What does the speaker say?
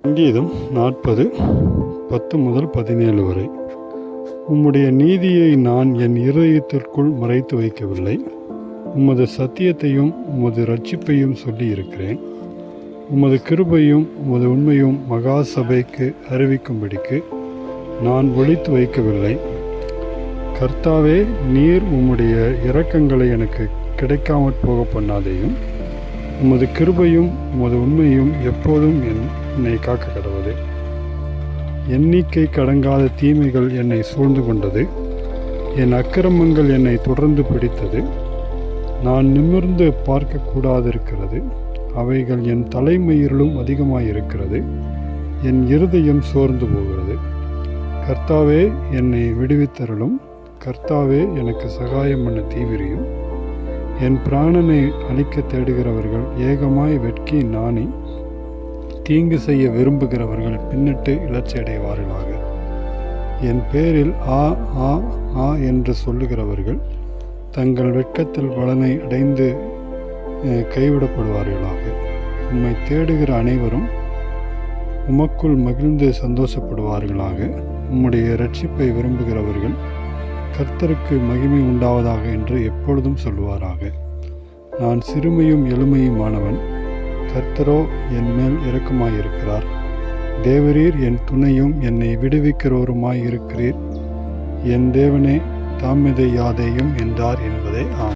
சங்கீதம் நாற்பது பத்து முதல் பதினேழு வரை. உம்முடைய நீதியை நான் என் இருதயத்திற்குள் மறைத்து வைக்கவில்லை. உமது சத்தியத்தையும் உமது ரட்சிப்பையும் சொல்லி இருக்கிறேன். உமது கிருபையும் உமது உண்மையும் மகா சபைக்கு அறிவிக்கும்படிக்கு நான் ஒழித்து வைக்கவில்லை. கர்த்தாவே நீர் உம்முடைய இரக்கங்களை எனக்கு கிடைக்காமற் போக பண்ணாதேயும் உமது கிருபையும் உமது உண்மையும் எப்போதும் என் என்னை காக்க கடவுது எண்ணிக்கை கடங்காத தீமைகள் என்னை சூழ்ந்து கொண்டது. என் அக்கிரமங்கள் என்னை தொடர்ந்து பிடித்தது. நான் நிமிர்ந்து பார்க்கக்கூடாதிருக்கிறது அவைகள் என் தலைமயிரிலும் அதிகமாயிருக்கிறது. என் இருதயம் சோர்ந்து போகிறது. கர்த்தாவே என்னை விடுவித்தருளும். கர்த்தாவே எனக்கு சகாயம் பண்ண தீவிரியும். என் பிராணனை அழிக்க தேடுகிறவர்கள் ஏகமாய் வெட்கி நாணி தீங்கு செய்ய விரும்புகிறவர்கள் பின்னிட்டு இலச்சி அடைவார்களாக. என் பேரில் ஆ ஆ ஆ என்று சொல்லுகிறவர்கள் தங்கள் வெட்கத்தில் பலனை அடைந்து கைவிடப்படுவார்களாக. உம்மை தேடுகிற அனைவரும் உமக்குள் மகிழ்ந்து சந்தோஷப்படுவார்களாக. உம்முடைய ரட்சிப்பை விரும்புகிறவர்கள் கர்த்தருக்கு மகிமை உண்டாவதாக என்று எப்பொழுதும் சொல்லுவாராக. நான் சிறுமையும் எளிமையுமானவன். கர்த்தரோ என் மேல் இரக்கமாயிருக்கிறார். தேவரீர் என் துணையும் என்னை விடுவிக்கிறோருமாயிருக்கிறீர். என் தேவனே தாமிதை யாதேயும் என்றார் என்பதே ஆம்.